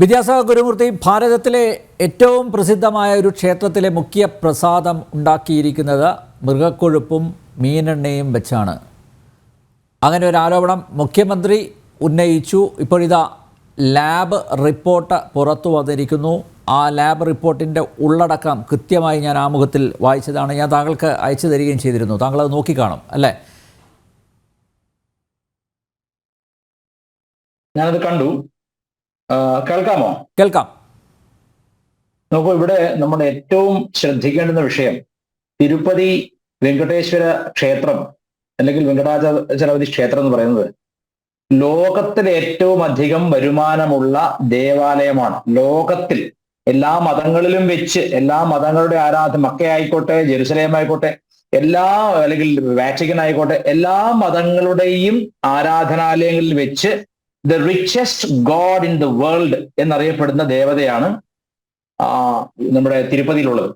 വിദ്യാസാഗർ ഗുരുമൂർത്തി ഭാരതത്തിലെ ഏറ്റവും പ്രസിദ്ധമായ ഒരു ക്ഷേത്രത്തിലെ മുഖ്യ പ്രസാദം ഉണ്ടാക്കിയിരിക്കുന്നത് മൃഗക്കൊഴുപ്പും മീനെണ്ണയും വെച്ചാണ്. അങ്ങനെ ഒരു ആരോപണം മുഖ്യമന്ത്രി ഉന്നയിച്ചു. ഇപ്പോഴിതാ ലാബ് റിപ്പോർട്ട് പുറത്തു വന്നിരിക്കുന്നു. ആ ലാബ് റിപ്പോർട്ടിന്റെ ഉള്ളടക്കം കൃത്യമായി ഞാൻ ആമുഖത്തിൽ വായിച്ചതാണ്. ഞാൻ താങ്കൾക്ക് അയച്ചു തരികയും ചെയ്തിരുന്നു. താങ്കൾ അത് നോക്കിക്കാണും അല്ലേ? ഞാനത് കണ്ടു. കേൾക്കാമോ? കേൾക്കാം. നോക്കൂ ഇവിടെ നമ്മൾ ഏറ്റവും ശ്രദ്ധിക്കേണ്ടുന്ന വിഷയം തിരുപ്പതി വെങ്കടേശ്വര ക്ഷേത്രം അല്ലെങ്കിൽ വെങ്കടാചലപതി ക്ഷേത്രം എന്ന് പറയുന്നത് ലോകത്തിൽ ഏറ്റവും അധികം വരുമാനമുള്ള ദേവാലയമാണ്. ലോകത്തിൽ എല്ലാ മതങ്ങളിലും വെച്ച് എല്ലാ മതങ്ങളുടെ ആരാധന മക്ക ആയിക്കോട്ടെ ജെറുസലേം ആയിക്കോട്ടെ എല്ലാ അല്ലെങ്കിൽ വാറ്റിക്കൻ ആയിക്കോട്ടെ എല്ലാ മതങ്ങളുടെയും ആരാധനാലയങ്ങളിൽ വെച്ച് the richest god in the world എന്നറിയപ്പെടുന്ന ദേവതയാണ് ആ നമ്മുടെ തിരുപ്പതിയിലുള്ളത്.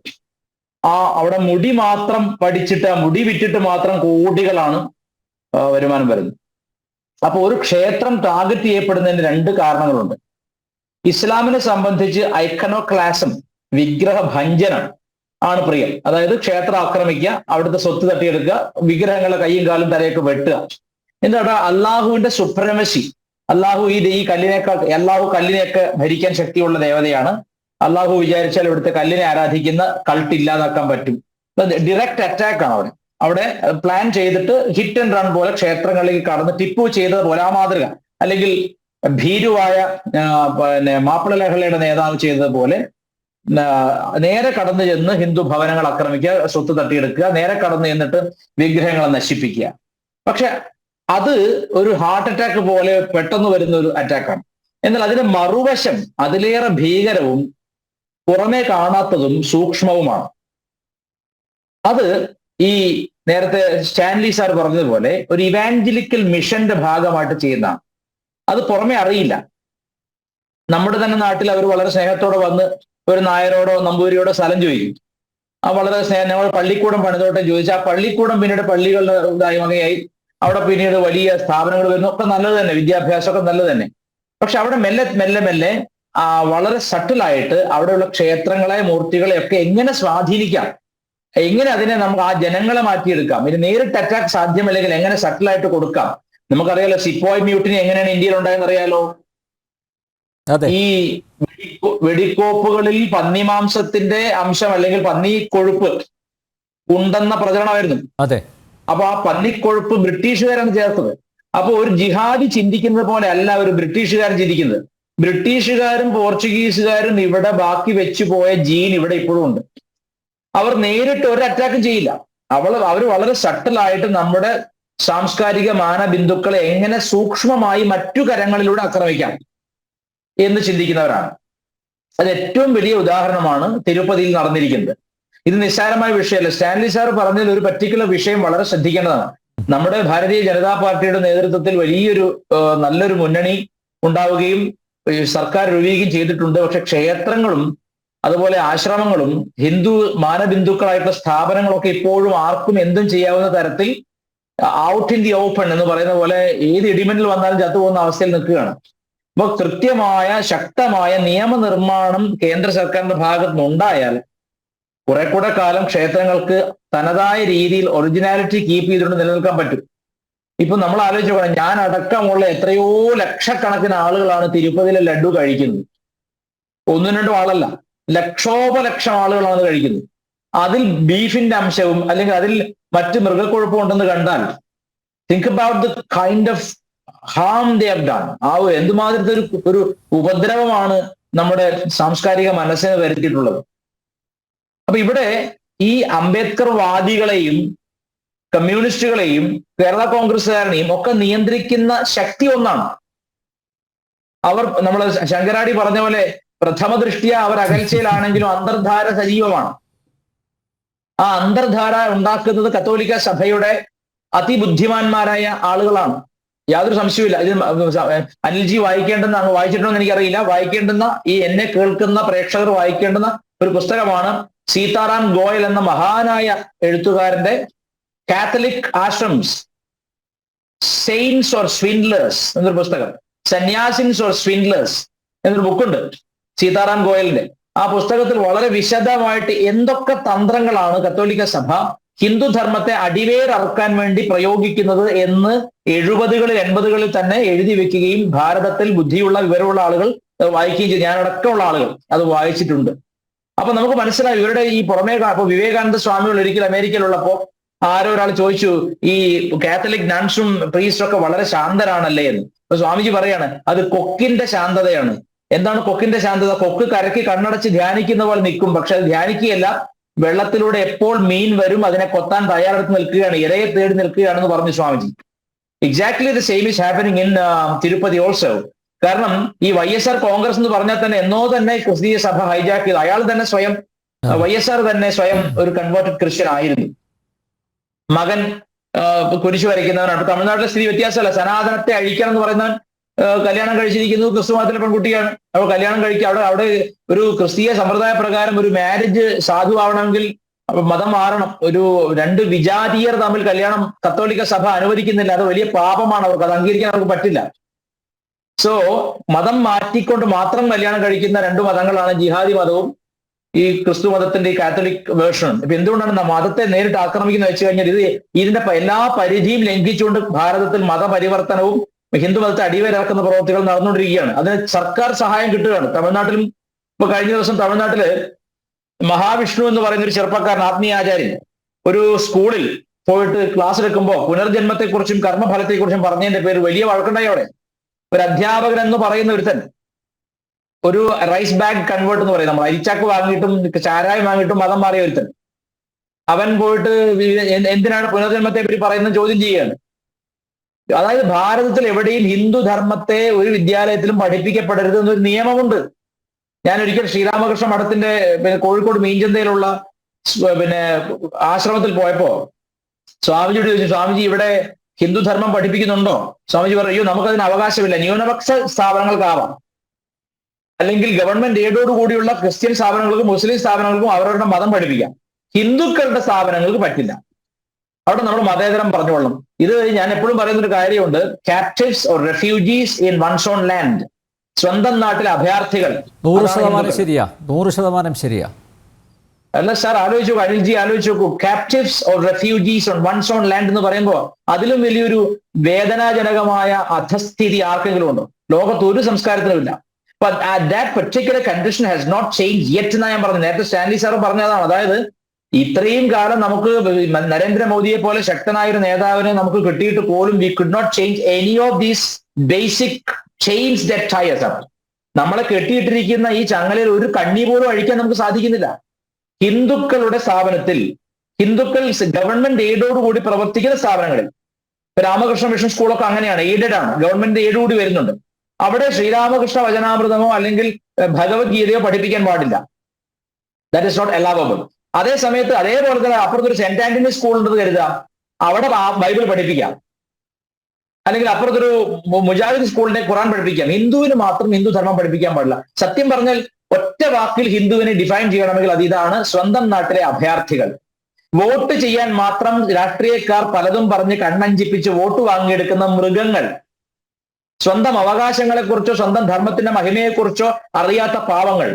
ആ അവിടെ മുടി മാത്രം പഠിച്ചിട്ട് ആ മുടി വിറ്റിട്ട് മാത്രം കോടികളാണ് വരുമാനം വരുന്നത്. അപ്പൊ ഒരു ക്ഷേത്രം ടാർഗറ്റ് ചെയ്യപ്പെടുന്നതിന് രണ്ട് കാരണങ്ങളുണ്ട്. ഇസ്ലാമിനെ സംബന്ധിച്ച് ഐക്കണോക്ലാസം വിഗ്രഹ ഭഞ്ജനം ആണ് പ്രിയം. അതായത് ക്ഷേത്രം ആക്രമിക്കുക അവിടുത്തെ സ്വത്ത് തട്ടിയെടുക്കുക വിഗ്രഹങ്ങളെ കൈയും കാലും തലയൊക്കെ വെട്ടുക. എന്താണ്? അള്ളാഹുവിന്റെ സുപ്രമസി അള്ളാഹു ഈ ഈ കല്ലിനേക്കാൾ അള്ളാഹു കല്ലിനെയൊക്കെ ഭരിക്കാൻ ശക്തിയുള്ള ദേവതയാണ്. അള്ളാഹു വിചാരിച്ചാൽ ഇവിടുത്തെ കല്ലിനെ ആരാധിക്കുന്ന കൾട്ട് ഇല്ലാതാക്കാൻ പറ്റും. ഡിറക്റ്റ് അറ്റാക്ക് ആണ് അവിടെ. അവിടെ പ്ലാൻ ചെയ്തിട്ട് ഹിറ്റ് ആൻഡ് റൺ പോലെ ക്ഷേത്രങ്ങളിലേക്ക് കടന്ന് ടിപ്പു ചെയ്തത് പോലെ ആ മാതൃക. അല്ലെങ്കിൽ ഭീരുവായ പിന്നെ മാപ്പിള ലഹളയുടെ നേതാവ് ചെയ്തതുപോലെ നേരെ കടന്നു ചെന്ന് ഹിന്ദു ഭവനങ്ങൾ ആക്രമിക്കുക സ്വത്ത് തട്ടിയെടുക്കുക നേരെ കടന്നു ചെന്നിട്ട് വിഗ്രഹങ്ങളെ നശിപ്പിക്കുക. പക്ഷെ അത് ഒരു ഹാർട്ട് അറ്റാക്ക് പോലെ പെട്ടെന്ന് വരുന്ന ഒരു അറ്റാക്കാണ് എന്നാൽ അതിന്റെ മറുവശം അതിലേറെ ഭീകരവും പുറമേ കാണാത്തതും സൂക്ഷ്മവുമാണ്. അത് ഈ നേരത്തെ സ്റ്റാൻലി സാർ പറഞ്ഞതുപോലെ ഒരു ഇവാഞ്ചലിക്കൽ മിഷന്റെ ഭാഗമായിട്ട് ചെയ്യുന്നതാണ്. അത് പുറമേ അറിയില്ല. നമ്മുടെ തന്നെ നാട്ടിൽ അവർ വളരെ സ്നേഹത്തോടെ വന്ന് ഒരു നായരോടോ നമ്പൂരിയോടോ സ്ഥലം ചോദിക്കും. ആ വളരെ സ്നേഹം ഞങ്ങൾ പള്ളിക്കൂടം പണിതോട്ടം ചോദിച്ചാൽ ആ പള്ളിക്കൂടം പിന്നീട് പള്ളികളുടെ വകയായി അവിടെ പിന്നീട് വലിയ സ്ഥാപനങ്ങൾ വരുന്നു. ഒക്കെ നല്ലത് തന്നെ. വിദ്യാഭ്യാസമൊക്കെ നല്ലത് തന്നെ. പക്ഷെ അവിടെ മെല്ലെ മെല്ലെ മെല്ലെ ആ വളരെ സട്ടിലായിട്ട് അവിടെയുള്ള ക്ഷേത്രങ്ങളെ മൂർത്തികളെ ഒക്കെ എങ്ങനെ സ്വാധീനിക്കാം? എങ്ങനെ അതിനെ നമുക്ക് ആ ജനങ്ങളെ മാറ്റിയെടുക്കാം? ഇത് നേരിട്ട് അറ്റാക്ക് സാധ്യമല്ലെങ്കിൽ എങ്ങനെ സട്ടിലായിട്ട് കൊടുക്കാം? നമുക്കറിയാലോ സിപ്പോയ് മ്യൂട്ടിനി എങ്ങനെയാണ് ഇന്ത്യയിൽ ഉണ്ടായെന്ന് അറിയാലോ ഈ വെടിക്കോ- വെടിക്കോപ്പുകളിൽ പന്നിമാംസത്തിന്റെ അംശം അല്ലെങ്കിൽ പന്നി കൊഴുപ്പ് ഉണ്ടെന്ന പ്രചരണമായിരുന്നു. അതെ. അപ്പൊ ആ പന്നിക്കൊഴുപ്പ് ബ്രിട്ടീഷുകാരാണ് ചേർത്തത്. അപ്പൊ ഒരു ജിഹാദി ചിന്തിക്കുന്നത് പോലെ അല്ല ഒരു ബ്രിട്ടീഷുകാരൻ ചിന്തിക്കുന്നത്. ബ്രിട്ടീഷുകാരും പോർച്ചുഗീസുകാരും ഇവിടെ ബാക്കി വെച്ചു പോയ ജീൻ ഇവിടെ ഇപ്പോഴും ഉണ്ട്. അവർ നേരിട്ട് ഒരു അറ്റാക്കും ചെയ്യില്ല. അവൾ അവർ വളരെ സട്ടലായിട്ട് നമ്മുടെ സാംസ്കാരിക മാനബിന്ദുക്കളെ എങ്ങനെ സൂക്ഷ്മമായി മറ്റു കരങ്ങളിലൂടെ ആക്രമിക്കാം എന്ന് ചിന്തിക്കുന്നവരാണ്. അത് ഏറ്റവും വലിയ ഉദാഹരണമാണ് തിരുപ്പതിയിൽ നടന്നിരിക്കുന്നത്. ഇത് നിസ്സാരമായ വിഷയമല്ല. സ്റ്റാൻലി സാർ പറഞ്ഞതിൽ ഒരു പർട്ടിക്കുലർ വിഷയം വളരെ ശ്രദ്ധിക്കേണ്ടതാണ്. നമ്മുടെ ഭാരതീയ ജനതാ പാർട്ടിയുടെ നേതൃത്വത്തിൽ വലിയൊരു നല്ലൊരു മുന്നണി ഉണ്ടാവുകയും സർക്കാർ രൂപീകരിക്കുകയും ചെയ്തിട്ടുണ്ട്. പക്ഷെ ക്ഷേത്രങ്ങളും അതുപോലെ ആശ്രമങ്ങളും ഹിന്ദു മാനബിന്ദുക്കളായിട്ടുള്ള സ്ഥാപനങ്ങളൊക്കെ ഇപ്പോഴും ആർക്കും എന്തും ചെയ്യാവുന്ന തരത്തിൽ ഔട്ട് ഇൻ ദി ഓപ്പൺ എന്ന് പറയുന്ന പോലെ ഏത് ഇടിമിന്നൽ വന്നാലും ചത്തുപോകുന്ന അവസ്ഥയിൽ നിൽക്കുകയാണ്. അപ്പൊ കൃത്യമായ ശക്തമായ നിയമനിർമ്മാണം കേന്ദ്ര സർക്കാരിന്റെ ഭാഗത്തുനിന്ന് നിന്നുണ്ടായാൽ കുറെ കൂടെ കാലം ക്ഷേത്രങ്ങൾക്ക് തനതായ രീതിയിൽ ഒറിജിനാലിറ്റി കീപ്പ് ചെയ്തുകൊണ്ട് നിലനിൽക്കാൻ പറ്റും. ഇപ്പൊ നമ്മൾ ആലോചിച്ച് പോകണം ഞാൻ അടക്കമുള്ള എത്രയോ ലക്ഷക്കണക്കിന് ആളുകളാണ് തിരുപ്പതിയിലെ ലഡു കഴിക്കുന്നത്. ഒന്നും രണ്ടും ആളല്ല ലക്ഷോപലക്ഷം ആളുകളാണ് കഴിക്കുന്നത്. അതിൽ ബീഫിന്റെ അംശവും അല്ലെങ്കിൽ അതിൽ മറ്റ് മൃഗക്കൊഴുപ്പും ഉണ്ടെന്ന് കണ്ടാൽ think about the kind of ham they have ആ എന്തുമാതിരത്തെ ഒരു ഒരു ഉപദ്രവമാണ് നമ്മുടെ സാംസ്കാരിക മനസ്സിനെ വരുത്തിയിട്ടുള്ളത്. അപ്പൊ ഇവിടെ ഈ അംബേദ്കർ വാദികളെയും കമ്മ്യൂണിസ്റ്റുകളെയും കേരള കോൺഗ്രസ്സുകാരനെയും ഒക്കെ നിയന്ത്രിക്കുന്ന ശക്തി ഒന്നാണ്. അവർ നമ്മൾ ശങ്കരാടി പറഞ്ഞ പോലെ പ്രഥമ ദൃഷ്ടിയ അവർ അകൽച്ചയിലാണെങ്കിലും അന്തർധാര സജീവമാണ്. ആ അന്തർധാര ഉണ്ടാക്കുന്നത് കത്തോലിക്ക സഭയുടെ അതിബുദ്ധിമാന്മാരായ ആളുകളാണ്. യാതൊരു സംശയവുമില്ല. ഇത് അനിൽജി വായിക്കേണ്ടെന്ന് അങ്ങ് വായിച്ചിട്ടുണ്ടോ എന്ന് എനിക്കറിയില്ല. വായിക്കേണ്ടുന്ന ഈ എന്നെ കേൾക്കുന്ന പ്രേക്ഷകർ വായിക്കേണ്ടുന്ന ഒരു പുസ്തകമാണ് സീതാറാം ഗോയൽ എന്ന മഹാനായ എഴുത്തുകാരന്റെ catholic ashrams saints or swindlers എന്നൊരു പുസ്തകം സന്യാസിൻസ് ഓർ സ്വിൻഡ്ലേഴ്സ് എന്നൊരു ബുക്കുണ്ട് സീതാറാം ഗോയലിന്റെ ആ പുസ്തകത്തിൽ വളരെ വിശദമായിട്ട് എന്തൊക്കെ തന്ത്രങ്ങളാണ് കത്തോലിക്ക സഭ ഹിന്ദു ധർമ്മത്തെ അടിവേരറക്കാൻ വേണ്ടി പ്രയോഗിക്കുന്നത് എന്ന് എഴുപതുകളിൽ എൺപതുകളിൽ തന്നെ എഴുതി വെക്കുകയും ഭാരതത്തിൽ ബുദ്ധിയുള്ള വിവരമുള്ള ആളുകൾ വായിക്കുകയും ചെയ്തു. ഞാനടക്കമുള്ള ആളുകൾ അത് വായിച്ചിട്ടുണ്ട്. അപ്പൊ നമുക്ക് മനസ്സിലായി ഇവരുടെ ഈ പുറമേ അപ്പൊ വിവേകാനന്ദ സ്വാമികൾ ഒരിക്കൽ അമേരിക്കയിലുള്ളപ്പോ ആരോ ഒരാൾ ചോദിച്ചു ഈ കാത്തലിക് നൺസും പ്രീസ്റ്റും ഒക്കെ വളരെ ശാന്തരാണല്ലേ എന്ന്? അപ്പൊ സ്വാമിജി പറയാണ് അത് കൊക്കിന്റെ ശാന്തതയാണ്. എന്താണ് കൊക്കിന്റെ ശാന്തത? കൊക്ക് കരക്കി കണ്ണടച്ച് ധ്യാനിക്കുന്ന പോലെ നിൽക്കും പക്ഷെ അത് ധ്യാനിക്കുകയല്ല. വെള്ളത്തിലൂടെ എപ്പോൾ മീൻ വരും അതിനെ കൊത്താൻ തയ്യാറെടുത്ത് നിൽക്കുകയാണ് ഇരയെ തേടി നിൽക്കുകയാണെന്ന് പറഞ്ഞു Swamiji. Exactly the same is happening in Tirupati also കാരണം ഈ വൈ എസ് ആർ കോൺഗ്രസ് എന്ന് പറഞ്ഞാൽ തന്നെ എന്നോ തന്നെ ക്രിസ്തീയ സഭ ഹൈജാക്ക് ചെയ്ത് അയാൾ തന്നെ സ്വയം വൈ എസ് ആർ തന്നെ സ്വയം ഒരു കൺവേർട്ടഡ് ക്രിസ്ത്യൻ ആയിരുന്നു. മകൻ കുരിശു വരയ്ക്കുന്നവനാണ്. തമിഴ്നാട്ടിലെ സ്ഥിതി വ്യത്യാസമല്ല. സനാതനത്തെ അഴിക്കണം എന്ന് പറയുന്നവൻ കല്യാണം കഴിച്ചിരിക്കുന്നു ക്രിസ്തു മതത്തിലെ പെൺകുട്ടിയാണ്. അപ്പോൾ കല്യാണം കഴിക്കുക അവിടെ അവിടെ ഒരു ക്രിസ്തീയ സമ്പ്രദായ പ്രകാരം ഒരു മാരേജ് സാധുവാവണമെങ്കിൽ അപ്പൊ മതം മാറണം. ഒരു രണ്ട് വിജാതീയർ തമ്മിൽ കല്യാണം കത്തോലിക്ക സഭ അനുവദിക്കുന്നില്ല. അത് വലിയ പാപമാണ് അവർക്ക്. അത് അംഗീകരിക്കാൻ അവർക്ക് പറ്റില്ല. സോ മതം മാറ്റിക്കൊണ്ട് മാത്രം കല്യാണം കഴിക്കുന്ന രണ്ട് മതങ്ങളാണ് ജിഹാദി മതവും ഈ ക്രിസ്തു മതത്തിന്റെ ഈ കാത്തലിക് വേർഷനും. ഇപ്പൊ എന്തുകൊണ്ടാണ് മതത്തെ നേരിട്ട് ആക്രമിക്കുന്ന വെച്ച് കഴിഞ്ഞാൽ ഇത് ഇതിന്റെ എല്ലാ പരിധിയും ലംഘിച്ചുകൊണ്ട് ഭാരതത്തിൽ മതപരിവർത്തനവും ഹിന്ദു മതത്തെ അടിവരാക്കുന്ന പ്രവർത്തികൾ നടന്നുകൊണ്ടിരിക്കുകയാണ്. അതിന് സർക്കാർ സഹായം കിട്ടുകയാണ്. തമിഴ്നാട്ടിലും ഇപ്പൊ കഴിഞ്ഞ ദിവസം തമിഴ്നാട്ടിൽ മഹാവിഷ്ണു എന്ന് പറയുന്ന ഒരു ചെറുപ്പക്കാരൻ ആത്മീയാചാര്യൻ ഒരു സ്കൂളിൽ പോയിട്ട് ക്ലാസ് എടുക്കുമ്പോൾ പുനർജന്മത്തെക്കുറിച്ചും കർമ്മഫലത്തെക്കുറിച്ചും പറഞ്ഞതിന്റെ പേര് വലിയ വഴക്കുണ്ടായി അവിടെ. ഒരു അധ്യാപകൻ എന്ന് പറയുന്ന ഒരുത്തൻ ഒരു റൈസ് ബാഗ് കൺവേർട്ട് എന്ന് പറയും. നമ്മൾ അരിച്ചാക്ക് വാങ്ങിയിട്ടും ചാരായം വാങ്ങിയിട്ടും മതം മാറിയ ഒരുത്തൻ. അവൻ പോയിട്ട് എന്തിനാണ് പുനർജന്മത്തെ പറ്റി പറയുന്ന ചോദ്യം ചെയ്യുകയാണ്. അതായത് ഭാരതത്തിൽ എവിടെയും ഹിന്ദു ധർമ്മത്തെ ഒരു വിദ്യാലയത്തിലും പഠിപ്പിക്കപ്പെടരുത് എന്നൊരു നിയമമുണ്ട്. ഞാൻ ഒരിക്കൽ ശ്രീരാമകൃഷ്ണ മഠത്തിന്റെ പിന്നെ കോഴിക്കോട് മീൻചന്തയിലുള്ള പിന്നെ ആശ്രമത്തിൽ പോയപ്പോ സ്വാമിജിയോട് ചോദിച്ചു സ്വാമിജി ഇവിടെ ഹിന്ദുധർമ്മം പഠിപ്പിക്കുന്നുണ്ടോ? സ്വാമിജി പറയൂ നമുക്കതിന് അവകാശമില്ല. ന്യൂനപക്ഷ സ്ഥാപനങ്ങൾക്കാവാം. അല്ലെങ്കിൽ ഗവൺമെന്റ് ഏഡോട് കൂടിയുള്ള ക്രിസ്ത്യൻ സ്ഥാപനങ്ങൾക്കും മുസ്ലിം സ്ഥാപനങ്ങൾക്കും അവരവരുടെ മതം പഠിപ്പിക്കാം. ഹിന്ദുക്കളുടെ സ്ഥാപനങ്ങൾക്ക് പറ്റില്ല. അവിടെ നമ്മൾ മതേതരം പറഞ്ഞുകൊള്ളണം ഇത് ഞാൻ എപ്പോഴും പറയുന്ന ഒരു കാര്യമുണ്ട്. Captives or refugees in one's own land സ്വന്തം നാട്ടിലെ അഭയാർത്ഥികൾ. നൂറ് ശതമാനം. ശരിയാ. നൂറ് ശതമാനം ശരിയാ. അല്ല സാർ ആലോചിച്ചു നോക്കൂ ആലോചിച്ച് നോക്കൂ. Captives or refugees on one's own land എന്ന് പറയുമ്പോൾ അതിലും വലിയൊരു വേദനാജനകമായ അധസ്ഥിതി ആർക്കെങ്കിലും ഉണ്ടോ? ലോകത്ത് ഒരു സംസ്കാരത്തിനുമില്ല that particular condition has not change yet എന്നാ ഞാൻ പറഞ്ഞു നേരത്തെ സ്റ്റാൻലി സാർ പറഞ്ഞതാണ്. അതായത് ഇത്രയും കാലം നമുക്ക് നരേന്ദ്രമോദിയെ പോലെ ശക്തനായ ഒരു നേതാവിനെ നമുക്ക് കിട്ടിയിട്ട് പോലും we could not change any of these basic chains that up നമ്മളെ കെട്ടിയിട്ടിരിക്കുന്ന ഈ ചങ്ങലയിൽ ഒരു കണ്ണി പോലും അഴിക്കാൻ നമുക്ക് സാധിക്കുന്നില്ല. ഹിന്ദുക്കളുടെ സ്ഥാപനത്തിൽ ഹിന്ദുക്കൾ ഗവൺമെന്റ് എയ്ഡോട് കൂടി പ്രവർത്തിക്കുന്ന സ്ഥാപനങ്ങളിൽ രാമകൃഷ്ണ മിഷൻ സ്കൂളൊക്കെ അങ്ങനെയാണ് എയ്ഡഡ് ആണ് ഗവൺമെന്റ് എയ്ഡ് കൂടി വരുന്നുണ്ട്. അവിടെ ശ്രീരാമകൃഷ്ണ വചനാമൃതമോ അല്ലെങ്കിൽ ഭഗവത്ഗീതയോ പഠിപ്പിക്കാൻ പാടില്ല. ദാറ്റ് ഇസ് നോട്ട് അലാവബിൾ അതേ സമയത്ത് അതേപോലെ തന്നെ അപ്പുറത്തൊരു സെന്റ് ആന്റണി സ്കൂൾ ഉണ്ടെന്ന് കരുതുക. അവിടെ ബൈബിൾ പഠിപ്പിക്കാം. അല്ലെങ്കിൽ അപ്പുറത്തൊരു മുജാഹിദ് സ്കൂളിനെ ഖുറാൻ പഠിപ്പിക്കാം. ഹിന്ദുവിന് മാത്രം ഹിന്ദു ധർമ്മം പഠിപ്പിക്കാൻ പാടില്ല. സത്യം പറഞ്ഞാൽ ഒറ്റ വാക്കിൽ ഹിന്ദുവിനെ ഡിഫൈൻ ചെയ്യണമെങ്കിൽ അത് ഇതാണ് സ്വന്തം നാട്ടിലെ അഭയാർത്ഥികൾ. വോട്ട് ചെയ്യാൻ മാത്രം രാഷ്ട്രീയക്കാർ പലതും പറഞ്ഞ് കണ്ണഞ്ചിപ്പിച്ച് വോട്ട് വാങ്ങിയെടുക്കുന്ന മൃഗങ്ങൾ. സ്വന്തം അവകാശങ്ങളെക്കുറിച്ചോ സ്വന്തം ധർമ്മത്തിന്റെ മഹിമയെക്കുറിച്ചോ അറിയാത്ത പാവങ്ങൾ.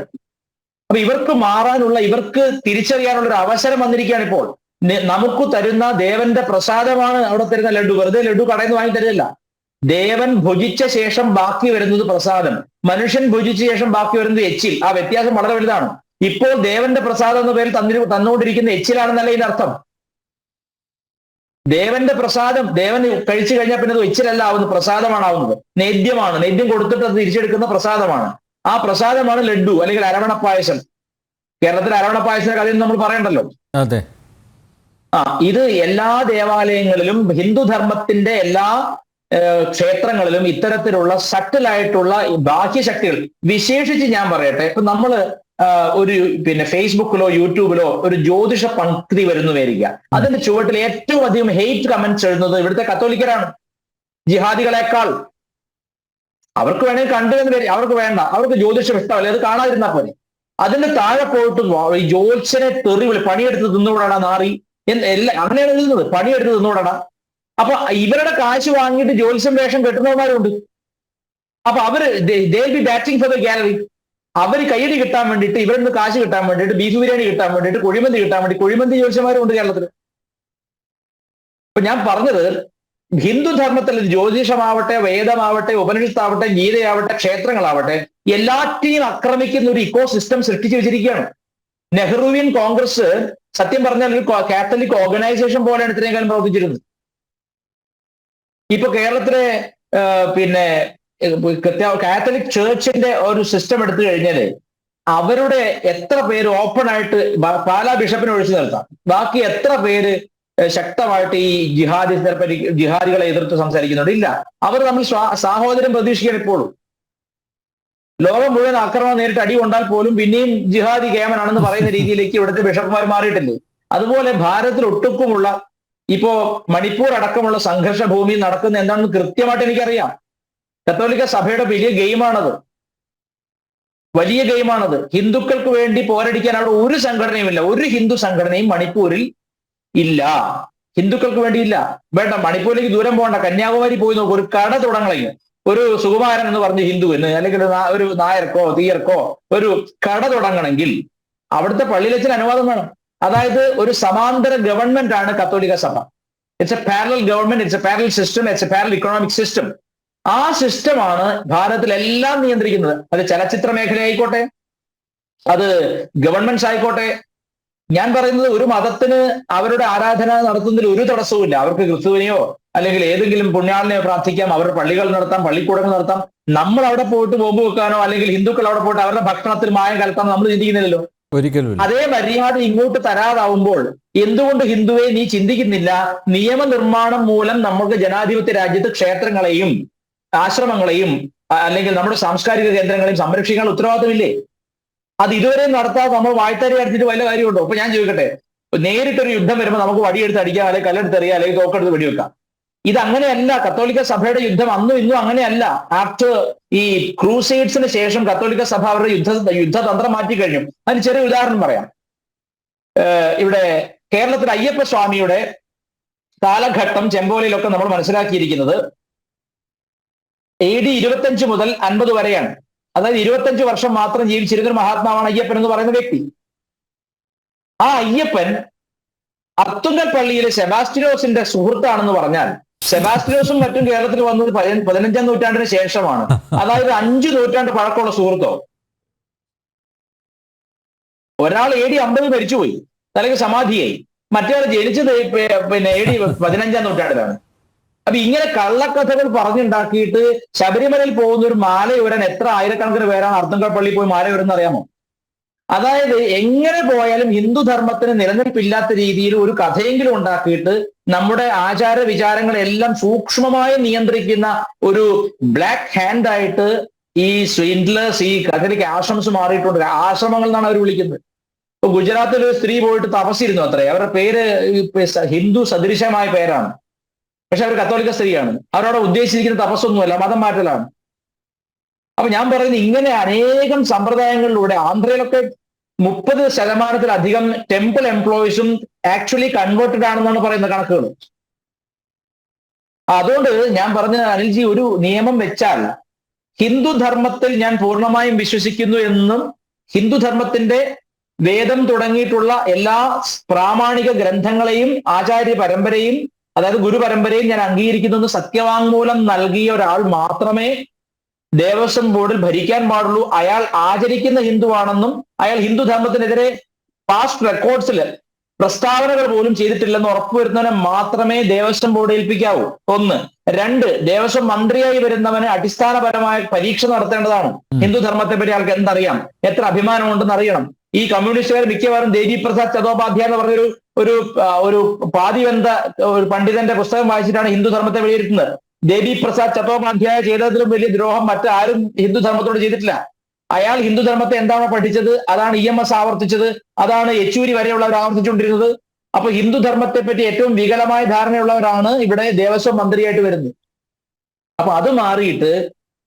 അപ്പൊ ഇവർക്ക് മാറാനുള്ള ഇവർക്ക് തിരിച്ചറിയാനുള്ള ഒരു അവസരം വന്നിരിക്കുകയാണ് ഇപ്പോൾ. നമുക്ക് തരുന്ന ദേവന്റെ പ്രസാദമാണ് അവിടെ തരുന്ന ലഡു. വെറുതെ ലഡു കടയിൽ നിന്ന് വാങ്ങി തരില്ല ദേവൻ ഭുജിച്ച ശേഷം ബാക്കി വരുന്നത് പ്രസാദം. മനുഷ്യൻ ഭുജിച്ച ശേഷം ബാക്കി വരുന്നത് എച്ചിൽ. ആ വ്യത്യാസം വളരെ വലുതാണ്. ഇപ്പോൾ ദേവന്റെ പ്രസാദം എന്ന പേരിൽ തന്നി തന്നുകൊണ്ടിരിക്കുന്ന എച്ചിലാണെന്നല്ല ഇതിന്റെ അർത്ഥം? ദേവന്റെ പ്രസാദം ദേവൻ കഴിച്ചു കഴിഞ്ഞാൽ പിന്നെ അത് എച്ചിലല്ല ആവുന്നത് പ്രസാദമാണ് ആവുന്നത്. നേദ്യമാണ്. നേദ്യം കൊടുത്തിട്ട് അത് തിരിച്ചെടുക്കുന്ന പ്രസാദമാണ്. ആ പ്രസാദമാണ് ലഡ്ഡു അല്ലെങ്കിൽ അരവണ പായസം. കേരളത്തിൽ അരവണ പായസത്തിന്റെ കഥയൊന്നും നമ്മൾ പറയണ്ടല്ലോ. അതെ. ആ ഇത് എല്ലാ ദേവാലയങ്ങളിലും ഹിന്ദു ധർമ്മത്തിന്റെ എല്ലാ ക്ഷേത്രങ്ങളിലും ഇത്തരത്തിലുള്ള സട്ടിലായിട്ടുള്ള ബാഹ്യശക്തികൾ. വിശേഷിച്ച് ഞാൻ പറയട്ടെ ഇപ്പൊ നമ്മൾ ഒരു പിന്നെ ഫേസ്ബുക്കിലോ യൂട്യൂബിലോ ഒരു ജ്യോതിഷ പങ്ക്തി വരുന്നു വരിക അതിന്റെ ചുവട്ടിൽ ഏറ്റവും അധികം ഹെയ്റ്റ് കമന്റ്സ് എഴുതുന്നത് ഇവിടുത്തെ കത്തോലിക്കരാണ്. ജിഹാദികളെക്കാൾ. അവർക്ക് വേണമെങ്കിൽ കണ്ടു എന്ന് വരും അവർക്ക് വേണ്ട. അവർക്ക് ജ്യോതിഷം ഇഷ്ടമല്ല അത് കാണാതിരുന്നാൽ പോലെ അതിന്റെ താഴെ പോയിട്ട് ഈ ജ്യോത്സ്യനെ തെറി വിളി പണിയെടുത്ത് തിന്നുകൂടാടാ നാറി. എല്ലാ അങ്ങനെയാണ് എഴുതുന്നത്. പണിയെടുത്ത് തിന്നുകൂടാടാ. അപ്പൊ ഇവരുടെ കാശ് വാങ്ങിയിട്ട് ജ്യോത്സ്യം വേഷം കെട്ടുന്നവന്മാരുണ്ട്. അപ്പൊ അവർ be batting for the gallery അവർ കയ്യടി കിട്ടാൻ വേണ്ടിയിട്ട് ഇവരിൽ നിന്ന് കാശ് കിട്ടാൻ വേണ്ടിയിട്ട് ബീഫ് ബിരിയാണി കിട്ടാൻ വേണ്ടിയിട്ട് കുഴിമന്തി കിട്ടാൻ വേണ്ടി കുഴിമന്തി ജ്യോതിഷന്മാരും ഉണ്ട് കേരളത്തിൽ അപ്പൊ ഞാൻ പറഞ്ഞത് ഹിന്ദു ധർമ്മത്തിൽ ജ്യോതിഷമാവട്ടെ വേദമാവട്ടെ ഉപനിഷത്താവട്ടെ ഗീതയാവട്ടെ ക്ഷേത്രങ്ങളാവട്ടെ എല്ലാറ്റിനെയും ആക്രമിക്കുന്ന ഒരു ഇക്കോ സിസ്റ്റം സൃഷ്ടിച്ചു വെച്ചിരിക്കുകയാണ്. നെഹ്റുവിൻ കോൺഗ്രസ് സത്യം പറഞ്ഞാൽ ഒരു കാത്തലിക് ഓർഗനൈസേഷൻ പോലെയാണ് ഇത്രയും കാലം പ്രവർത്തിച്ചിരുന്നത്. ഇപ്പൊ കേരളത്തിലെ പിന്നെ കാത്തലിക് ചേർച്ചിന്റെ ഒരു സിസ്റ്റം എടുത്തു കഴിഞ്ഞാൽ അവരുടെ എത്ര പേര് ഓപ്പൺ ആയിട്ട് പാലാ ബിഷപ്പിനെ ഒഴിച്ചു നിർത്താം. ബാക്കി എത്ര പേര് ശക്തമായിട്ട് ഈ ജിഹാദി ജിഹാദികളെ എതിർത്ത് സംസാരിക്കുന്നുണ്ട്? ഇല്ല. അവർ തമ്മിൽ സാഹോദര്യം പ്രതീക്ഷിക്കാൻ ഇപ്പോഴും. ലോകം മുഴുവൻ ആക്രമണം നേരിട്ട് അടി കൊണ്ടാൽ പോലും പിന്നെയും ജിഹാദി കേമനാണെന്ന് പറയുന്ന രീതിയിലേക്ക് ഇവിടുത്തെ ബിഷപ്പുമാർ മാറിയിട്ടില്ലേ? അതുപോലെ ഭാരതത്തിൽ ഒട്ടുക്കുമുള്ള ഇപ്പോ മണിപ്പൂർ അടക്കമുള്ള സംഘർഷ ഭൂമി നടക്കുന്ന എന്താണെന്ന് കൃത്യമായിട്ട് എനിക്കറിയാം. കത്തോലിക്ക സഭയുടെ വലിയ ഗെയിമാണത്. വലിയ ഗെയിമാണത്. ഹിന്ദുക്കൾക്ക് വേണ്ടി പോരടിക്കാൻ അവിടെ ഒരു സംഘടനയുമില്ല ഒരു ഹിന്ദു സംഘടനയും മണിപ്പൂരിൽ ഇല്ല. ഹിന്ദുക്കൾക്ക് വേണ്ടിയില്ല വേണ്ട മണിപ്പൂരിലേക്ക് ദൂരം പോകണ്ട. കന്യാകുമാരി പോയി നോക്കും. ഒരു കട തുടങ്ങളെങ്കിൽ ഒരു സുകുമാരൻ എന്ന് പറഞ്ഞ എന്ന് അല്ലെങ്കിൽ ഒരു നായർക്കോ തീയർക്കോ ഒരു കട തുടങ്ങണമെങ്കിൽ അവിടുത്തെ പള്ളിയിലച്ഛന് അനുവാദം വേണം. അതായത് ഒരു സമാന്തര ഗവൺമെന്റ് ആണ് കത്തോലിക്ക സഭ. It's a parallel government it's a parallel system it's a parallel economic system ആ സിസ്റ്റമാണ് ഭാരതത്തിലെല്ലാം നിയന്ത്രിക്കുന്നത്. അത് ചലച്ചിത്ര മേഖല ആയിക്കോട്ടെ അത് ഗവൺമെന്റ്സ് ആയിക്കോട്ടെ. ഞാൻ പറയുന്നത് ഒരു മതത്തിന് അവരുടെ ആരാധന നടത്തുന്നതിൽ ഒരു തടസ്സവുമില്ല അവർക്ക് ക്രിസ്തുവിനെയോ അല്ലെങ്കിൽ ഏതെങ്കിലും പുണ്യാളിനെയോ പ്രാർത്ഥിക്കാം അവരുടെ പള്ളികൾ നടത്താം പള്ളിക്കൂടങ്ങൾ നടത്താം. നമ്മൾ അവിടെ പോയിട്ട് ബോംബ് വെക്കാനോ അല്ലെങ്കിൽ ഹിന്ദുക്കൾ അവിടെ പോയിട്ട് അവരുടെ ഭക്ഷണത്തിൽ മായം കലക്കാനോ നമ്മൾ ചിന്തിക്കുന്നില്ലല്ലോ. ഒരിക്കലും അതേ മര്യാദ ഇങ്ങോട്ട് തരാതാവുമ്പോൾ എന്തുകൊണ്ട് ഹിന്ദുവെ നീ ചിന്തിക്കുന്നില്ല? നിയമനിർമ്മാണം മൂലം നമുക്ക് ജനാധിപത്യ രാജ്യത്ത് ക്ഷേത്രങ്ങളെയും ആശ്രമങ്ങളെയും അല്ലെങ്കിൽ നമ്മുടെ സാംസ്കാരിക കേന്ദ്രങ്ങളെയും സംരക്ഷിക്കാൻ ഉത്തരവാദിത്തമില്ലേ? അത് ഇതുവരെ നടത്താതെ നമ്മൾ വാഴ്ത്തരി അടിച്ചിട്ട് വല്ല കാര്യമുണ്ടോ? അപ്പൊ ഞാൻ ചോദിക്കട്ടെ. നേരിട്ടൊരു യുദ്ധം വരുമ്പോൾ നമുക്ക് വടിയെടുത്ത് അടിക്കാം അല്ലെങ്കിൽ കല്ലെടുത്ത് എറിയാം അല്ലെങ്കിൽ തോക്കെടുത്ത് വെടിവെക്കാം. ഇത് അങ്ങനെയല്ല കത്തോലിക്ക സഭയുടെ യുദ്ധം അന്നും ഇന്നും അങ്ങനെയല്ല. ആഫ്റ്റർ ഈ ക്രൂസൈഡ്സിന് ശേഷം കത്തോലിക്ക സഭ അവരുടെ യുദ്ധ യുദ്ധതന്ത്രം മാറ്റി കഴിഞ്ഞു അതിന് ചെറിയ ഉദാഹരണം പറയാം. ഇവിടെ കേരളത്തിലെ അയ്യപ്പ സ്വാമിയുടെ കാലഘട്ടം ചെമ്പോലയിലൊക്കെ നമ്മൾ മനസ്സിലാക്കിയിരിക്കുന്നത് എ ഡി ഇരുപത്തഞ്ച് മുതൽ അൻപത് വരെയാണ്. അതായത് ഇരുപത്തഞ്ച് വർഷം മാത്രം ജീവിച്ചിരുന്നൊരു മഹാത്മാവാണ് അയ്യപ്പൻ എന്ന് പറയുന്ന വ്യക്തി. ആ അയ്യപ്പൻ അത്തുങ്കൽ പള്ളിയിലെ സെബാസ്റ്റിനോസിന്റെ സുഹൃത്താണെന്ന് പറഞ്ഞാൽ സെബാസ്റ്റിനോസും മറ്റും കേരളത്തിൽ വന്നത് പതിന- പതിനഞ്ചാം നൂറ്റാണ്ടിന് ശേഷമാണ്. അതായത് അഞ്ചു നൂറ്റാണ്ട് പഴക്കമുള്ള സുഹൃത്തോ? ഒരാൾ എ ഡി അമ്പത് മരിച്ചുപോയി. അല്ലെങ്കിൽ സമാധിയായി. മറ്റേയാൾ ജനിച്ചത് പിന്നെ എ ഡി പതിനഞ്ചാം നൂറ്റാണ്ടിലാണ്. അപ്പൊ ഇങ്ങനെ കള്ളക്കഥകൾ പറഞ്ഞുണ്ടാക്കിയിട്ട് ശബരിമലയിൽ പോകുന്ന ഒരു മാലയുരൻ എത്ര ആയിരക്കണക്കിന് പേരാണ് അർത്ഥങ്കൾ പള്ളിയിൽ പോയി മാല ഉയരുന്ന അറിയാമോ? അതായത് എങ്ങനെ പോയാലും ഹിന്ദു ധർമ്മത്തിന് നിലനിൽപ്പില്ലാത്ത രീതിയിൽ ഒരു കഥയെങ്കിലും ഉണ്ടാക്കിയിട്ട് നമ്മുടെ ആചാര വിചാരങ്ങളെല്ലാം സൂക്ഷ്മമായി നിയന്ത്രിക്കുന്ന ഒരു ബ്ലാക്ക് ഹാൻഡ് ആയിട്ട് ഈ സ്വിൻഡ്ലേഴ്സ് ഈ കഥയിലേക്ക് ആശ്രമസ് മാറിയിട്ടുണ്ട്. ആശ്രമങ്ങൾ എന്നാണ് അവർ വിളിക്കുന്നത്. ഇപ്പൊ ഗുജറാത്തിൽ ഒരു സ്ത്രീ പോയിട്ട് തപസ്സിരുന്നു അത്രേ. അവരുടെ പേര് ഹിന്ദു സദൃശമായ പേരാണ്. പക്ഷെ അവർ കത്തോലിക്ക സ്ത്രീയാണ്. അവരവിടെ ഉദ്ദേശിച്ചിരിക്കുന്ന തപസ്സൊന്നുമല്ല മതം മാറ്റലാണ്. അപ്പൊ ഞാൻ പറയുന്നത് ഇങ്ങനെ അനേകം സമ്പ്രദായങ്ങളിലൂടെ ആന്ധ്രയിലൊക്കെ മുപ്പത് ശതമാനത്തിലധികം ടെമ്പിൾ എംപ്ലോയീസും ആക്ച്വലി കൺവേർട്ടഡ് ആണെന്നാണ് പറയുന്ന കണക്കുകൾ. അതുകൊണ്ട് ഞാൻ പറഞ്ഞ അനിൽജി ഒരു നിയമം വെച്ചാൽ ഹിന്ദു ധർമ്മത്തിൽ ഞാൻ പൂർണമായും വിശ്വസിക്കുന്നു എന്നും ഹിന്ദു ധർമ്മത്തിന്റെ വേദം തുടങ്ങിയിട്ടുള്ള എല്ലാ പ്രാമാണിക ഗ്രന്ഥങ്ങളെയും ആചാര്യ പരമ്പരയും അതായത് ഗുരു പരമ്പരയും ഞാൻ അംഗീകരിക്കുന്നു സത്യവാങ്മൂലം നൽകിയ ഒരാൾ മാത്രമേ ദേവസ്വം ബോർഡിൽ ഭരിക്കാൻ പാടുള്ളൂ. അയാൾ ആചരിക്കുന്ന ഹിന്ദുവാണെന്നും അയാൾ ഹിന്ദു ധർമ്മത്തിനെതിരെ പാസ്റ്റ് റെക്കോർഡ്സിൽ പ്രസ്താവനകൾ പോലും ചെയ്തിട്ടില്ലെന്ന് ഉറപ്പുവരുന്നവനെ മാത്രമേ ദേവസ്വം ബോർഡ് ഏൽപ്പിക്കാവൂ. ഒന്ന്. രണ്ട്. ദേവസ്വം മന്ത്രിയായി വരുന്നവനെ അടിസ്ഥാനപരമായ പരീക്ഷ നടത്തേണ്ടതാണ്. ഹിന്ദു ധർമ്മത്തെ പറ്റി ആൾക്ക് എന്തറിയാം? എത്ര അഭിമാനമുണ്ടെന്ന് അറിയണം. ഈ കമ്മ്യൂണിസ്റ്റുകാർ മിക്കവാറും ദേവി പ്രസാദ് ചതോപാധ്യായ എന്ന് പറഞ്ഞൊരു ഒരു ഒരു പാതിവന്ത ഒരു പണ്ഡിതന്റെ പുസ്തകം വായിച്ചിട്ടാണ് ഹിന്ദു ധർമ്മത്തെ വിലയിരുത്തുന്നത്. ദേവി പ്രസാദ് ചട്ടോപാധ്യായ ചെയ്തതിലും വലിയ ദ്രോഹം മറ്റാരും ഹിന്ദു ധർമ്മത്തോട് ചെയ്തിട്ടില്ല. അയാൾ ഹിന്ദു ധർമ്മത്തെ എന്താണോ പഠിച്ചത് അതാണ് ഇ എം എസ് ആവർത്തിച്ചത് അതാണ് യെച്ചൂരി വരെയുള്ളവർ ആവർത്തിച്ചുകൊണ്ടിരുന്നത്. അപ്പൊ ഹിന്ദു ധർമ്മത്തെ പറ്റി ഏറ്റവും വികലമായ ധാരണയുള്ളവരാണ് ഇവിടെ ദേവസ്വം മന്ത്രിയായിട്ട് വരുന്നത്. അപ്പൊ അത് മാറിയിട്ട്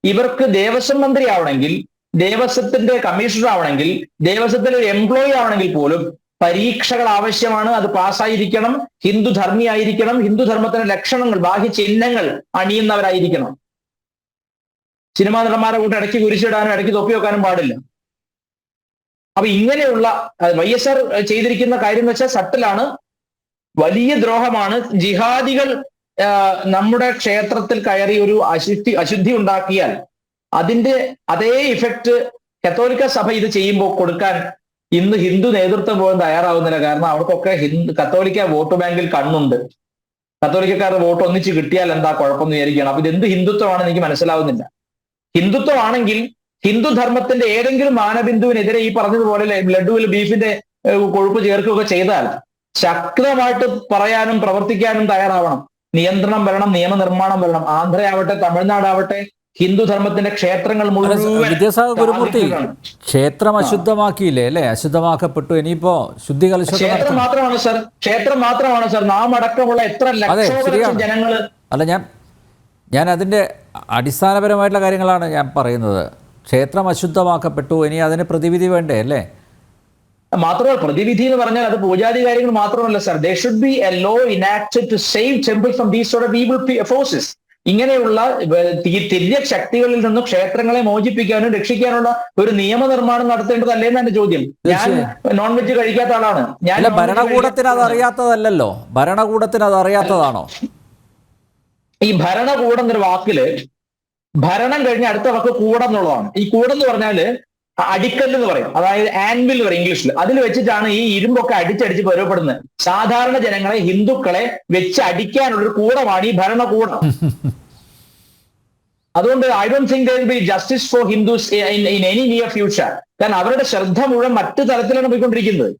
ഇവർക്ക് ദേവസ്വം മന്ത്രി ആവണമെങ്കിൽ ദേവസ്വത്തിന്റെ കമ്മീഷണർ ആവണമെങ്കിൽ ദേവസ്വത്തിലെ ഒരു എംപ്ലോയി ആവണമെങ്കിൽ പോലും പരീക്ഷകൾ ആവശ്യമാണ് അത് പാസ്സായിരിക്കണം ഹിന്ദു ധർമ്മിയായിരിക്കണം ഹിന്ദു ധർമ്മത്തിന്റെ ലക്ഷണങ്ങൾ ബാഹ്യ ചിഹ്നങ്ങൾ അണിയുന്നവരായിരിക്കണം. സിനിമാ നടന്മാരെ കൂട്ട് ഇടയ്ക്ക് കുരിശിടാനും ഇടയ്ക്ക് തൊപ്പി വെക്കാനും പാടില്ല. അപ്പൊ ഇങ്ങനെയുള്ള വൈ എസ് ആർ ചെയ്തിരിക്കുന്ന കാര്യം എന്ന് വെച്ചാൽ സട്ടിലാണ് വലിയ ദ്രോഹമാണ്. ജിഹാദികൾ നമ്മുടെ ക്ഷേത്രത്തിൽ കയറി ഒരു അശുദ്ധി അശുദ്ധി ഉണ്ടാക്കിയാൽ അതിന്റെ അതേ ഇഫക്റ്റ് കത്തോലിക്ക സഭ ഇത് ചെയ്യുമ്പോൾ കൊടുക്കാൻ ഇന്ന് ഹിന്ദു നേതൃത്വം പോലും തയ്യാറാവുന്നില്ല. കാരണം അവർക്കൊക്കെ ഹിന്ദു കത്തോലിക്ക വോട്ട് ബാങ്കിൽ കണ്ണുണ്ട്. കത്തോലിക്കക്കാരുടെ വോട്ട് ഒന്നിച്ച് കിട്ടിയാൽ എന്താ കുഴപ്പമെന്ന് വിചാരിക്കുകയാണ്. അപ്പൊ ഇത് എന്ത് ഹിന്ദുത്വമാണെന്ന് എനിക്ക് മനസ്സിലാവുന്നില്ല. ഹിന്ദുത്വമാണെങ്കിൽ ഹിന്ദു ധർമ്മത്തിന്റെ ഏതെങ്കിലും മാനബിന്ദുവിനെതിരെ ഈ പറഞ്ഞതുപോലെ ലഡുവിൽ ബീഫിന്റെ കൊഴുപ്പ് ചേർക്കുകയൊക്കെ ചെയ്താൽ ശക്തമായിട്ട് പറയാനും പ്രവർത്തിക്കാനും തയ്യാറാവണം. നിയന്ത്രണം വരണം നിയമനിർമ്മാണം വരണം. ആന്ധ്രയാവട്ടെ തമിഴ്നാടാവട്ടെ ഹിന്ദു ധർമ്മത്തിന്റെ ക്ഷേത്രങ്ങൾ മുഴുവൻ ഗുരുമൂർത്തി ക്ഷേത്രം അശുദ്ധമാക്കിയില്ലേ അല്ലെ? അശുദ്ധമാക്കപ്പെട്ടു ഇനിയിപ്പോ ശുദ്ധി ക്ഷേത്രം മാത്രമാണ് സർ. ക്ഷേത്രം മാത്രമാണ് സർ. നാം അടക്കമുള്ള എത്ര ലക്ഷോപലക്ഷം ശരിയാണ്. ജനങ്ങൾ അല്ല ഞാൻ ഞാൻ അതിന്റെ അടിസ്ഥാനപരമായിട്ടുള്ള കാര്യങ്ങളാണ് ഞാൻ പറയുന്നത്. ക്ഷേത്രം അശുദ്ധമാക്കപ്പെട്ടു ഇനി അതിന് പ്രതിവിധി വേണ്ടേ അല്ലേ? മാത്രമല്ല പ്രതിവിധി എന്ന് പറഞ്ഞാൽ അത് പൂജാതി കാര്യങ്ങൾ മാത്രമല്ല sir. They should be a law in enacted to save temple from these sort of evil forces ഇങ്ങനെയുള്ള തിര്യ ശക്തികളിൽ നിന്നും ക്ഷേത്രങ്ങളെ മോചിപ്പിക്കാനും രക്ഷിക്കാനുള്ള ഒരു നിയമനിർമ്മാണം നടത്തേണ്ടതല്ലേ എന്നാണ് ചോദ്യം. ഞാൻ നോൺ വെജ് കഴിക്കാത്ത ആളാണ്. ഞാൻ ഭരണകൂടത്തിന് അത് അറിയാത്തതല്ലോ. ഭരണകൂടത്തിന് അത് അറിയാത്തതാണോ? ഈ ഭരണകൂടം എന്നൊരു വാക്കിൽ ഭരണം കഴിഞ്ഞ അടുത്ത വാക്ക് കൂടം എന്നുള്ളതാണ്. ഈ കൂടം എന്ന് പറഞ്ഞാൽ അടിക്കല്ല് എന്ന് പറയും. അതായത് ആൻവിൽ എന്ന് പറയും ഇംഗ്ലീഷിൽ അതിൽ വെച്ചിട്ടാണ് ഈ ഇരുമ്പൊക്കെ അടിച്ചടിച്ച് പരുവപ്പെടുന്നത് സാധാരണ ജനങ്ങളെ ഹിന്ദുക്കളെ വെച്ച് അടിക്കാനുള്ളൊരു കൂടമാണ് ഈ ഭരണകൂടം. അതുകൊണ്ട് I don't think there be justice for Hindus in any near future കാരണം അവരുടെ ശ്രദ്ധ മുഴുവൻ മറ്റു തലത്തിലാണ് പോയിക്കൊണ്ടിരിക്കുന്നത്.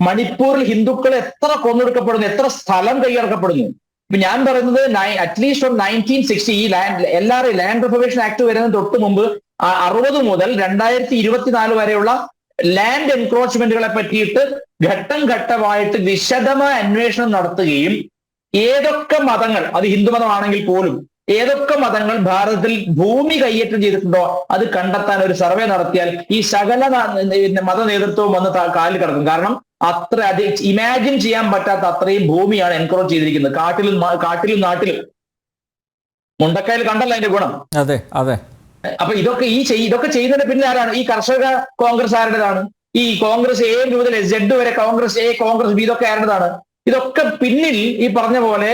മണിപ്പൂരിൽ ഹിന്ദുക്കൾ എത്ര കൊന്നൊടുക്കപ്പെടുന്നു എത്ര സ്ഥലം കൈയടക്കപ്പെടുന്നു. ഇപ്പൊ ഞാൻ പറയുന്നത് at least from nineteen sixty ഈ ലാൻഡ് എല്ലാ ലാൻഡ് റിസർവേഷൻ ആക്ട് വരുന്നതിന് തൊട്ട് മുമ്പ് അറുപത് മുതൽ രണ്ടായിരത്തി ഇരുപത്തിനാല് വരെയുള്ള ലാൻഡ് എൻക്രോച്ച്മെന്റുകളെ പറ്റിയിട്ട് ഘട്ടം ഘട്ടമായിട്ട് വിശദമായ അന്വേഷണം നടത്തുകയും ഏതൊക്കെ മതങ്ങൾ അത് ഹിന്ദുമതമാണെങ്കിൽ പോലും ഏതൊക്കെ മതങ്ങൾ ഭാരതത്തിൽ ഭൂമി കയ്യേറ്റം ചെയ്തിട്ടുണ്ടോ അത് കണ്ടെത്താൻ ഒരു സർവേ നടത്തിയാൽ ഈ ശകല മത നേതൃത്വം വന്ന് കാലിൽ കിടക്കും. കാരണം അത്ര അധികം ഇമാജിൻ ചെയ്യാൻ പറ്റാത്ത അത്രയും ഭൂമിയാണ് എൻക്രോച്ച് ചെയ്തിരിക്കുന്നത്. കാട്ടിലും കാട്ടിലും നാട്ടിലും. മുണ്ടക്കയിൽ കണ്ടല്ലോ അതിന്റെ ഗുണം. അതെ അതെ. അപ്പൊ ഇതൊക്കെ ഈ ഇതൊക്കെ ചെയ്യുന്നതിന് പിന്നിൽ ആരാണ്? ഈ കർഷക കോൺഗ്രസ് ആരുടേതാണ്? ഈ കോൺഗ്രസ് എ മുതൽ സെഡ് വരെ കോൺഗ്രസ് എ കോൺഗ്രസ് ബി ഇതൊക്കെ ആരുടേതാണ്? ഇതൊക്കെ പിന്നിൽ ഈ പറഞ്ഞ പോലെ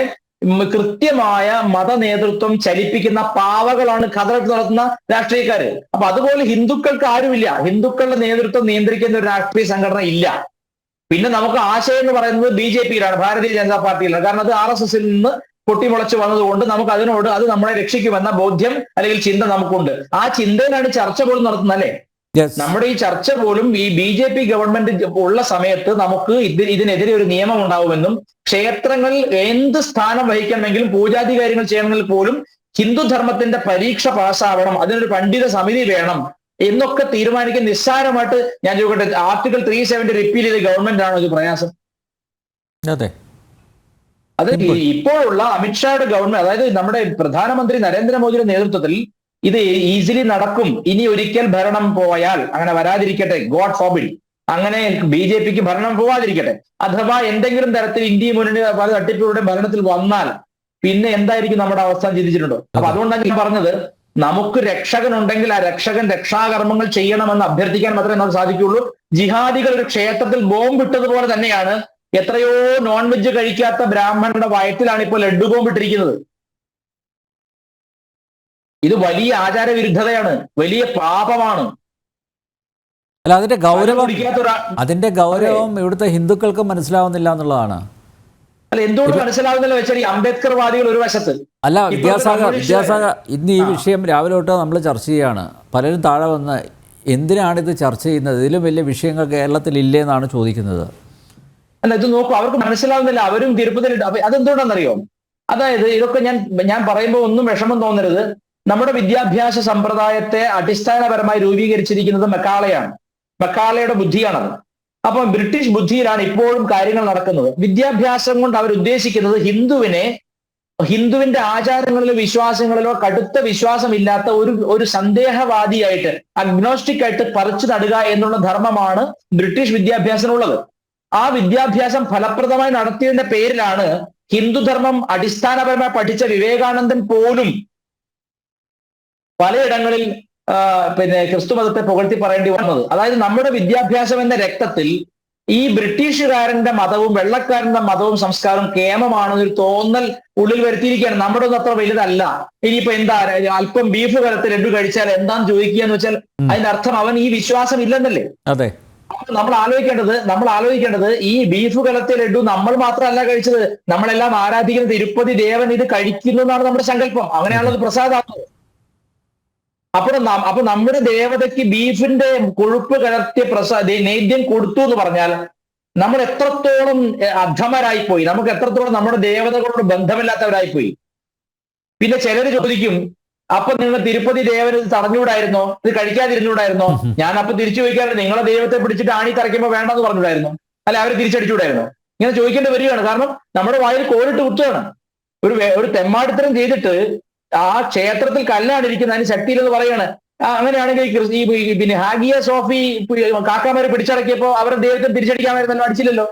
കൃത്യമായ മത നേതൃത്വം ചലിപ്പിക്കുന്ന പാവകളാണ് കഥകൾ നടത്തുന്ന രാഷ്ട്രീയക്കാര്. അപ്പൊ അതുപോലെ ഹിന്ദുക്കൾക്ക് ആരുമില്ല. ഹിന്ദുക്കളുടെ നേതൃത്വം നിയന്ത്രിക്കുന്ന ഒരു രാഷ്ട്രീയ സംഘടന ഇല്ല. പിന്നെ നമുക്ക് ആശയം എന്ന് പറയുന്നത് ബി ജെ പിയിലാണ് ഭാരതീയ ജനതാ പാർട്ടിയിലാണ്. കാരണം അത് ആർ എസ് എസിൽ നിന്ന് പൊട്ടിമുളച്ച് വന്നതുകൊണ്ട് നമുക്ക് അതിനോട് അത് നമ്മളെ രക്ഷിക്കുമെന്ന ബോധ്യം അല്ലെങ്കിൽ ചിന്ത നമുക്കുണ്ട്. ആ ചിന്തയിലാണ് ചർച്ച പോലും നടത്തുന്നത് അല്ലേ നമ്മുടെ ഈ ചർച്ച പോലും ഈ ബി ജെ പി ഗവൺമെന്റ് ഉള്ള സമയത്ത് നമുക്ക് ഇത് ഇതിനെതിരെ ഒരു നിയമം ഉണ്ടാവുമെന്നും ക്ഷേത്രങ്ങളിൽ എന്ത് സ്ഥാനം വഹിക്കണമെങ്കിലും പൂജാതി കാര്യങ്ങൾ ചെയ്യണമെങ്കിൽ പോലും ഹിന്ദുധർമ്മത്തിന്റെ പരീക്ഷ പാസ്സാവണം അതിനൊരു പണ്ഡിത സമിതി വേണം എന്നൊക്കെ തീരുമാനിക്കാൻ നിസ്സാരമായിട്ട് ഞാൻ ചോദിക്കട്ടെ ആർട്ടിക്കിൾ ത്രീ സെവന്റി റിപ്പീൽ ചെയ്ത ഗവൺമെന്റ് ആണോ ഇത് പ്രയാസം? അതെ. അത് ഇപ്പോഴുള്ള അമിത്ഷായുടെ ഗവൺമെന്റ് അതായത് നമ്മുടെ പ്രധാനമന്ത്രി നരേന്ദ്രമോദിയുടെ നേതൃത്വത്തിൽ ഇത് ഈസിലി നടക്കും. ഇനി ഒരിക്കൽ ഭരണം പോയാൽ അങ്ങനെ വരാതിരിക്കട്ടെ. ഗോഡ് ഫോബിഡ് അങ്ങനെ ബി ജെ പിക്ക് ഭരണം പോവാതിരിക്കട്ടെ. അഥവാ എന്തെങ്കിലും തരത്തിൽ ഇന്ത്യ മുന്നണി പല തട്ടിപ്പുകളുടെ ഭരണത്തിൽ വന്നാൽ പിന്നെ എന്തായിരിക്കും നമ്മുടെ അവസ്ഥ ചിന്തിച്ചിട്ടുണ്ടോ? അപ്പൊ അതുകൊണ്ടാണ് ഞാൻ പറഞ്ഞത് നമുക്ക് രക്ഷകൻ ഉണ്ടെങ്കിൽ ആ രക്ഷകൻ രക്ഷാകർമ്മങ്ങൾ ചെയ്യണമെന്ന് അഭ്യർത്ഥിക്കാൻ മാത്രമേ നമുക്ക് സാധിക്കുകയുള്ളൂ. ജിഹാദികൾ ഒരു ക്ഷേത്രത്തിൽ ബോംബിട്ടതുപോലെ തന്നെയാണ് എത്രയോ നോൺ വെജ് കഴിക്കാത്ത ബ്രാഹ്മണന്റെ വയറ്റിലാണ് ഇപ്പോൾ ലഡ്ഡു ബോംബിട്ടിരിക്കുന്നത് ഇത് വലിയ ആചാരവിരുദ്ധതയാണ്. വലിയ പാപമാണ്. അല്ല അതിന്റെ ഗൗരവം അതിന്റെ ഗൗരവം ഇവിടുത്തെ ഹിന്ദുക്കൾക്ക് മനസ്സിലാവുന്നില്ല എന്നുള്ളതാണ്. അല്ല എന്തുകൊണ്ട് മനസ്സിലാവുന്നില്ല വെച്ചാൽ അംബേദ്കർ വാദികൾ ഒരു വശത്ത്. അല്ല വിദ്യാസാഗർ വിദ്യാസാഗർ ഇന്ന് ഈ വിഷയം രാവിലെ തൊട്ട് നമ്മൾ ചർച്ച ചെയ്യാണ്. പലരും താഴെ വന്ന് ഇത് ചർച്ച ചെയ്യുന്നത്? ഇതിലും വലിയ വിഷയങ്ങൾ കേരളത്തിൽ ഇല്ലേ എന്നാണ് ചോദിക്കുന്നത്. അല്ല ഇത് നോക്കൂ അവർക്ക് മനസ്സിലാവുന്നില്ല അവരും തിരുപ്പതിയിൽ അപ്പൊ അതെന്തുകൊണ്ടാണെന്നറിയോ? അതായത് ഇതൊക്കെ ഞാൻ ഞാൻ പറയുമ്പോൾ ഒന്നും വിഷമം തോന്നരുത്. നമ്മുടെ വിദ്യാഭ്യാസ സമ്പ്രദായത്തെ അടിസ്ഥാനപരമായി രൂപീകരിച്ചിരിക്കുന്നത് മെക്കാളയാണ്. മെക്കാളയുടെ ബുദ്ധിയാണത്. അപ്പം ബ്രിട്ടീഷ് ബുദ്ധിയിലാണ് ഇപ്പോഴും കാര്യങ്ങൾ നടക്കുന്നത്. വിദ്യാഭ്യാസം കൊണ്ട് അവർ ഉദ്ദേശിക്കുന്നത് ഹിന്ദുവിനെ ഹിന്ദുവിന്റെ ആചാരങ്ങളിലോ വിശ്വാസങ്ങളിലോ കടുത്ത വിശ്വാസമില്ലാത്ത ഒരു ഒരു സന്ദേഹവാദിയായിട്ട് അഗ്നോസ്റ്റിക് ആയിട്ട് പറിച്ചു നടുക എന്നുള്ള ധർമ്മമാണ് ബ്രിട്ടീഷ് വിദ്യാഭ്യാസത്തിനുള്ളത്. ആ വിദ്യാഭ്യാസം ഫലപ്രദമായി നടത്തിയതിന്റെ പേരിലാണ് ഹിന്ദുധർമ്മം അടിസ്ഥാനപരമായി പഠിച്ച വിവേകാനന്ദൻ പോലും പലയിടങ്ങളിൽ പിന്നെ ക്രിസ്തു മതത്തെ പുകഴ്ത്തി പറയേണ്ടി വന്നത്. അതായത് നമ്മുടെ വിദ്യാഭ്യാസം എന്ന രക്തത്തിൽ ഈ ബ്രിട്ടീഷുകാരന്റെ മതവും വെള്ളക്കാരന്റെ മതവും സംസ്കാരവും കേമമാണെന്നൊരു തോന്നൽ ഉള്ളിൽ വരുത്തിയിരിക്കുകയാണ്. നമ്മുടെ ഒന്നും അത്ര വലുതല്ല. ഇനിയിപ്പോ എന്താ അല്പം ബീഫ് കലത്ത് ലഡു കഴിച്ചാൽ എന്താന്ന് ചോദിക്കുക എന്ന് വെച്ചാൽ അതിന്റെ അർത്ഥം അവൻ ഈ വിശ്വാസം ഇല്ലെന്നല്ലേ? അതെ. നമ്മൾ ആലോചിക്കേണ്ടത് നമ്മൾ ആലോചിക്കേണ്ടത് ഈ ബീഫ് കലത്തെ ലഡു നമ്മൾ മാത്രമല്ല കഴിച്ചത് നമ്മളെല്ലാം ആരാധിക്കുന്ന തിരുപ്പതി ദേവൻ ഇത് കഴിക്കുന്നു എന്നാണ് നമ്മുടെ സങ്കല്പം. അങ്ങനെയാണത് പ്രസാദമാകുന്നത് അപ്പോൾ അപ്പൊ നമ്മുടെ ദേവതയ്ക്ക് ബീഫിന്റെ കൊഴുപ്പ് കലർത്തിയ പ്രസാദ നേദ്യം കൊടുത്തു എന്ന് പറഞ്ഞാൽ നമ്മൾ എത്രത്തോളം അധമരായി പോയി നമുക്ക് എത്രത്തോളം നമ്മുടെ ദേവതകളോട് ബന്ധമില്ലാത്തവരായി പോയി പിന്നെ ചിലര് ചോദിക്കും അപ്പൊ നിങ്ങൾ തിരുപ്പതി ദേവന് ഇത് തടഞ്ഞുകൂടായിരുന്നോ ഇത് കഴിക്കാതിരുന്നുകൂടായിരുന്നോ ഞാൻ അപ്പൊ തിരിച്ചു ചോദിക്കാറ് നിങ്ങളെ ദൈവത്തെ പിടിച്ചിട്ട് ആണി തറയ്ക്കുമ്പോ വേണ്ടെന്ന് പറഞ്ഞുകൂടായിരുന്നു അല്ല അവർ തിരിച്ചടിച്ചുകൂടായിരുന്നു ഇങ്ങനെ ചോദിക്കേണ്ടി വരികയാണ്. കാരണം നമ്മുടെ വായിൽ കോരിട്ട് കുത്തുകയാണ്. ഒരു ഒരു തെമ്മാടിത്തരം ചെയ്തിട്ട് ആ ക്ഷേത്രത്തിൽ കല്ലാണ് ഇരിക്കുന്ന അതിന് ശക്തിയിലെന്ന് പറയാണ് അങ്ങനെയാണെങ്കിൽ ഈ പിന്നെ ഹാഗിയ സോഫി കാക്കാമാരെ പിടിച്ചടക്കിയപ്പോ അവരുടെ ദൈവത്തെ തിരിച്ചടിക്കാമായിരുന്നല്ലോ അടിച്ചില്ലല്ലോ.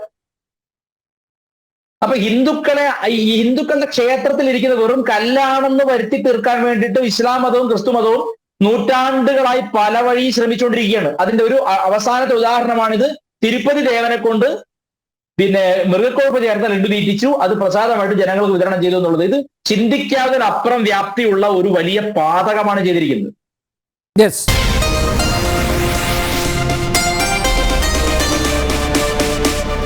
അപ്പൊ ഹിന്ദുക്കളെ ഈ ഹിന്ദുക്കളുടെ ക്ഷേത്രത്തിൽ ഇരിക്കുന്ന വെറും കല്ലാണെന്ന് വരുത്തി തീർക്കാൻ വേണ്ടിയിട്ട് ഇസ്ലാം മതവും ക്രിസ്തു മതവും നൂറ്റാണ്ടുകളായി പല വഴി ശ്രമിച്ചുകൊണ്ടിരിക്കുകയാണ്. അതിന്റെ ഒരു അവസാനത്തെ ഉദാഹരണമാണിത്. തിരുപ്പതി ദേവനെ കൊണ്ട് പിന്നെ മൃഗക്കൊഴുപ്പ് ചേർത്ത് ലഡു തീറ്റിച്ചു. അത് പ്രസാദമായിട്ട് ജനങ്ങൾക്ക് വിതരണം ചെയ്തു എന്നുള്ളത്. ഇത് ചിന്തിക്കാതെ അപ്പുറം വ്യാപ്തിയുള്ള ഒരു വലിയ പാതകമാണ് ചെയ്തിരിക്കുന്നത്. യെസ്